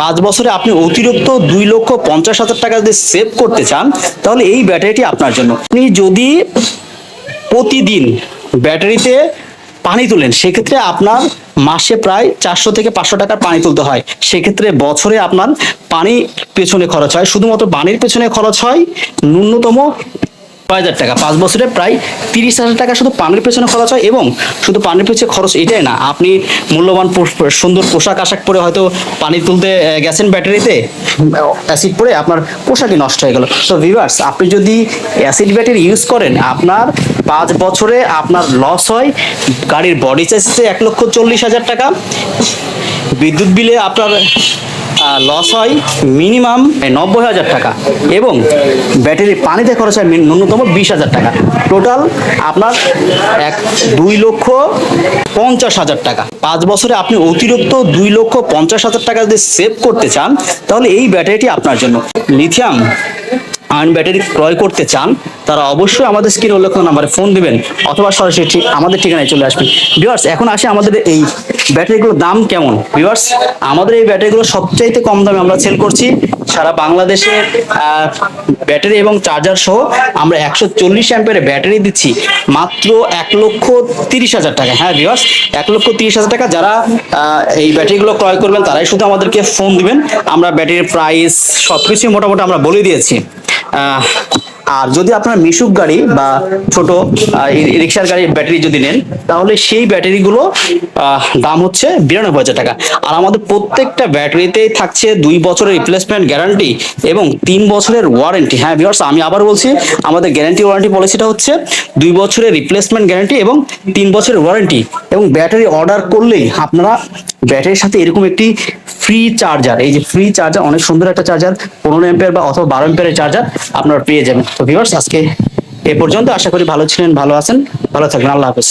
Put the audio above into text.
পাঁচ বছরে আপনি অতিরিক্ত দুই লক্ষ পঞ্চাশ হাজার টাকা যদি সেভ করতে চান, তাহলে এই ব্যাটারিটি আপনার জন্য। আপনি যদি প্রতিদিন ব্যাটারিতে পানি তুলেন, সেক্ষেত্রে আপনার মাসে প্রায় চারশো থেকে পাঁচশো টাকার পানি তুলতে হয়। সেক্ষেত্রে বছরে আপনার পানি পেছনে খরচ হয়। শুধুমাত্র পানির পেছনে খরচ হয় ন্যূনতম ছয় হাজার টাকা। পাঁচ বছরে প্রায় তিরিশ হাজার টাকা শুধু পানির পেছনে খরচ হয় এবং শুধু পানির পেছনে খরচ এটাই না, আপনি মূল্যবান সুন্দর পোশাক আশাক পরে হয়তো পানি তুলতে গেছেন ব্যাটারিতে, অ্যাসিড পরে আপনার পোশাকই নষ্ট হয়ে গেল। তো ভিভার্স আপনি যদি অ্যাসিড ব্যাটারি ইউজ করেন, আপনার পাঁচ বছরে আপনার লস হয় গাড়ির বডি চার্জে এক লক্ষ চল্লিশ হাজার টাকা। বিদ্যুৎ বিলে আপনার লস হয় মিনিমাম নব্বই হাজার টাকা এবং ব্যাটারি পানিতে খরচ হয় ন্যূনতম বিশ হাজার টাকা। টোটাল আপনার এক দুই লক্ষ পঞ্চাশ হাজার টাকা। পাঁচ বছরে আপনি অতিরিক্ত দুই লক্ষ পঞ্চাশ হাজার টাকা যদি সেভ করতে চান, তাহলে এই ব্যাটারিটি আপনার জন্য। লিথিয়াম আয়ন ব্যাটারি ক্রয় করতে চান, তারা অবশ্যই আমাদের স্ক্রিন উল্লেখ নাম্বারে ফোন দিবেন, অথবা সরাসরি আমাদের ঠিকানায় চলে আসবেন। ভিউয়ার্স এখন আসে আমাদের এই ব্যাটারিগুলোর দাম কেমন? ভিউয়ার্স আমাদের এই ব্যাটারিগুলো সবচাইতে কম দামে আমরা সেল করছি। সারা বাংলাদেশে ব্যাটারি এবং চার্জার সহ আমরা একশো চল্লিশ অ্যাম্পের ব্যাটারি দিচ্ছি। মাত্র এক লক্ষ তিরিশ হাজার টাকা। হ্যাঁ ভিউয়ার্স এক লক্ষ তিরিশ হাজার টাকা যারা এই ব্যাটারিগুলো ক্রয় করবেন, তারাই শুধু আমাদেরকে ফোন দিবেন। আমরা ব্যাটারির প্রাইস সব কিছুই মোটামুটি আমরা বলে দিয়েছি। আর যদি আপনার মিশুক গাড়ি বা ছোট রিক্সার গাড়ির ব্যাটারি যদি নেন, তাহলে সেই ব্যাটারিগুলো দাম হচ্ছে বিরানব্বই হাজার টাকা। আর আমাদের প্রত্যেকটা ব্যাটারিতেই থাকছে দুই বছরের রিপ্লেসমেন্ট গ্যারান্টি এবং তিন বছরের ওয়ারেন্টি হ্যাঁ ভিউয়ার্স আমি আবার বলছি, আমাদের গ্যারান্টি ওয়ারেন্টি পলিসিটা হচ্ছে দুই বছরের রিপ্লেসমেন্ট গ্যারান্টি এবং তিন বছরের ওয়ারেন্টি এবং ব্যাটারি অর্ডার করলেই আপনারা ব্যাটারির সাথে এরকম একটি ফ্রি চার্জার এই যে ফ্রি চার্জার অনেক সুন্দর একটা চার্জার পনেরো এম্পের বা অথবা বারো এম্পের চার্জার আপনারা পেয়ে যাবেন। তো ভিউয়ার্স আজকে এ পর্যন্ত, আশা করি ভালো ছিলেন, ভালো আছেন, ভালো থাকবেন, আল্লাহ হাফেজ।